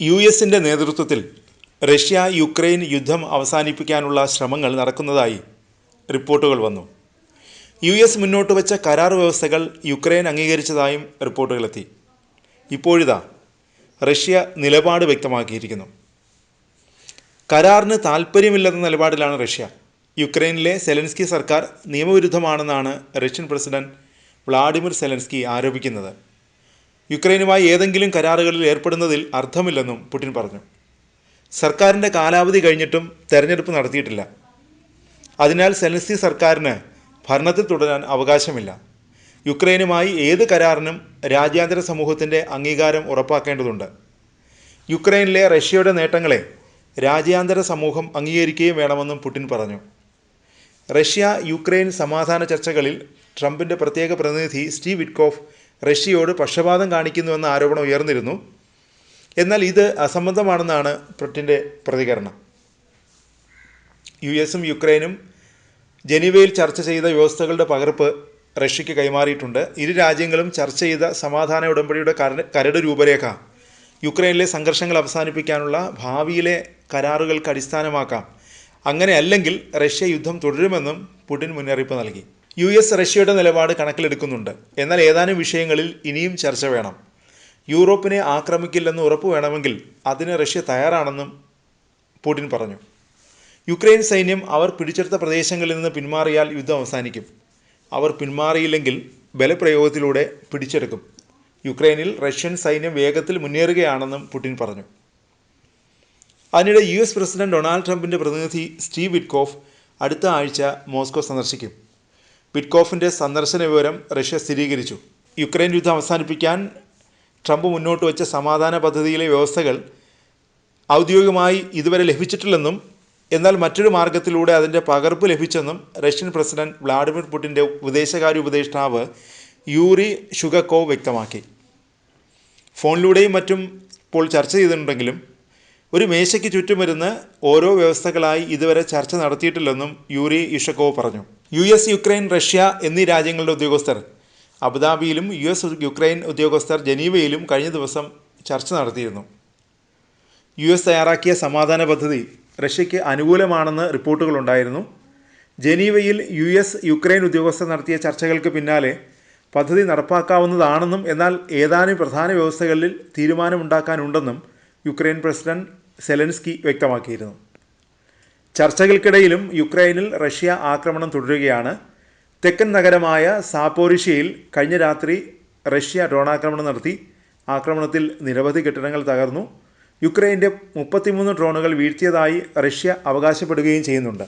U എസിന്റെ നേതൃത്വത്തിൽ Russia Ukraine യുദ്ധം അവസാനിപ്പിക്കാനുള്ള ശ്രമങ്ങൾ നടക്കുന്നതായി റിപ്പോർട്ടുകൾ വന്നു. യു എസ് മുന്നോട്ട് വെച്ച കരാർ വ്യവസ്ഥകൾ യുക്രൈൻ അംഗീകരിച്ചതായും റിപ്പോർട്ടുകളെത്തി. ഇപ്പോഴിതാ റഷ്യ നിലപാട് വ്യക്തമാക്കിയിരിക്കുന്നു. കരാറിന് താൽപ്പര്യമില്ലെന്ന നിലപാടിലാണ് റഷ്യ. യുക്രൈനിലെ സെലൻസ്കി സർക്കാർ നിയമവിരുദ്ധമാണെന്നാണ് റഷ്യൻ പ്രസിഡന്റ് വ്ളാഡിമിർ സെലൻസ്കി ആരോപിക്കുന്നത്. യുക്രൈനുമായി ഏതെങ്കിലും കരാറുകളിൽ ഏർപ്പെടുന്നതിൽ അർത്ഥമില്ലെന്നും പുടിൻ പറഞ്ഞു. സർക്കാരിന്റെ കാലാവധി കഴിഞ്ഞിട്ടും തെരഞ്ഞെടുപ്പ് നടത്തിയിട്ടില്ല. അതിനാൽ സെലൻസ്കി സർക്കാരിന് ഭരണത്തിൽ തുടരാൻ അവകാശമില്ല. യുക്രൈനുമായി ഏത് കരാറിനും രാജ്യാന്തര സമൂഹത്തിന്റെ അംഗീകാരം ഉറപ്പാക്കേണ്ടതുണ്ട്. യുക്രൈനിലെ റഷ്യയുടെ നേട്ടങ്ങളെ രാജ്യാന്തര സമൂഹം അംഗീകരിക്കുകയും വേണമെന്നും പുടിൻ പറഞ്ഞു. റഷ്യ യുക്രൈൻ സമാധാന ചർച്ചകളിൽ ട്രംപിന്റെ പ്രത്യേക പ്രതിനിധി സ്റ്റീവ് വിറ്റ്കോഫ് റഷ്യയോട് പക്ഷപാതം കാണിക്കുന്നുവെന്ന ആരോപണം ഉയർന്നിരുന്നു. എന്നാൽ ഇത് അസംബന്ധമാണെന്നാണ് പുടിന്റെ പ്രതികരണം. യു എസും യുക്രൈനും ജനീവയിൽ ചർച്ച ചെയ്ത വ്യവസ്ഥകളുടെ പകർപ്പ് റഷ്യയ്ക്ക് കൈമാറിയിട്ടുണ്ട്. ഇരു രാജ്യങ്ങളും ചർച്ച ചെയ്ത സമാധാന ഉടമ്പടിയുടെ കരട് രൂപരേഖ യുക്രൈനിലെ സംഘർഷങ്ങൾ അവസാനിപ്പിക്കാനുള്ള ഭാവിയിലെ കരാറുകൾക്ക് അടിസ്ഥാനമാക്കാം. അങ്ങനെ അല്ലെങ്കിൽ റഷ്യ യുദ്ധം തുടരുമെന്നും പുടിൻ മുന്നറിയിപ്പ് നൽകി. യു എസ് റഷ്യയുടെ നിലപാട് കണക്കിലെടുക്കുന്നുണ്ട്. എന്നാൽ ഏതാനും വിഷയങ്ങളിൽ ഇനിയും ചർച്ച വേണം. യൂറോപ്പിനെ ആക്രമിക്കില്ലെന്ന് ഉറപ്പ് വേണമെങ്കിൽ അതിന് റഷ്യ തയ്യാറാണെന്നും പുടിൻ പറഞ്ഞു. യുക്രൈൻ സൈന്യം അവർ പിടിച്ചെടുത്ത പ്രദേശങ്ങളിൽ നിന്ന് പിന്മാറിയാൽ യുദ്ധം അവസാനിക്കും. അവർ പിന്മാറിയില്ലെങ്കിൽ ബലപ്രയോഗത്തിലൂടെ പിടിച്ചെടുക്കും. യുക്രൈനിൽ റഷ്യൻ സൈന്യം വേഗത്തിൽ മുന്നേറുകയാണെന്നും പുടിൻ പറഞ്ഞു. അതിനിടെ യു എസ് പ്രസിഡന്റ് ഡൊണാൾഡ് ട്രംപിന്റെ പ്രതിനിധി സ്റ്റീവ് വിറ്റ്കോഫ് അടുത്ത ആഴ്ച മോസ്കോ സന്ദർശിക്കും. വിറ്റ്കോഫിന്റെ സന്ദർശന വിവരം റഷ്യ സ്ഥിരീകരിച്ചു. യുക്രൈൻ യുദ്ധം അവസാനിപ്പിക്കാൻ ട്രംപ് മുന്നോട്ട് വെച്ച സമാധാന പദ്ധതിയിലെ വ്യവസ്ഥകൾ ഔദ്യോഗികമായി ഇതുവരെ ലഭിച്ചിട്ടില്ലെന്നും എന്നാൽ മറ്റൊരു മാർഗത്തിലൂടെ അതിന്റെ പകർപ്പ് ലഭിച്ചെന്നും റഷ്യൻ പ്രസിഡന്റ് വ്ളാഡിമിർ പുടിന്റെ വിദേശകാര്യ ഉപദേഷ്ടാവ് യൂറി ഷുഗക്കോവ് വ്യക്തമാക്കി. ഫോണിലൂടെയും മറ്റും ഇപ്പോൾ ചർച്ച ചെയ്തിട്ടുണ്ടെങ്കിലും ഒരു മേശയ്ക്ക് ചുറ്റും വരുന്ന ഓരോ വ്യവസ്ഥകളായി ഇതുവരെ ചർച്ച നടത്തിയിട്ടില്ലെന്നും യൂറി ഇഷക്കോവ് പറഞ്ഞു. യു എസ് യുക്രൈൻ റഷ്യ എന്നീ രാജ്യങ്ങളുടെ ഉദ്യോഗസ്ഥർ. അബുദാബിയിലും യു എസ് യുക്രൈൻ ഉദ്യോഗസ്ഥർ ജനീവയിലും കഴിഞ്ഞ ദിവസം ചർച്ച നടത്തിയിരുന്നു. യു എസ് തയ്യാറാക്കിയ സമാധാന പദ്ധതി റഷ്യയ്ക്ക് അനുകൂലമാണെന്ന് റിപ്പോർട്ടുകളുണ്ടായിരുന്നു. ജനീവയിൽ യു എസ് യുക്രൈൻ ഉദ്യോഗസ്ഥർ നടത്തിയ ചർച്ചകൾക്ക് പിന്നാലെ പദ്ധതി നടപ്പാക്കാവുന്നതാണെന്നും എന്നാൽ ഏതാനും പ്രധാന വ്യവസ്ഥകളിൽ തീരുമാനമുണ്ടാക്കാനുണ്ടെന്നും യുക്രൈൻ പ്രസിഡന്റ് സെലൻസ്കി വ്യക്തമാക്കിയിരുന്നു. ചർച്ചകൾക്കിടയിലും യുക്രൈനിൽ റഷ്യ ആക്രമണം തുടരുകയാണ്. തെക്കൻ നഗരമായ സാപ്പോറിഷ്യയിൽ കഴിഞ്ഞ രാത്രി റഷ്യ ഡ്രോണാക്രമണം നടത്തി. ആക്രമണത്തിൽ നിരവധി കെട്ടിടങ്ങൾ തകർന്നു. യുക്രൈന്റെ മുപ്പത്തിമൂന്ന് ഡ്രോണുകൾ വീഴ്ത്തിയതായി റഷ്യ അവകാശപ്പെടുകയും ചെയ്യുന്നുണ്ട്.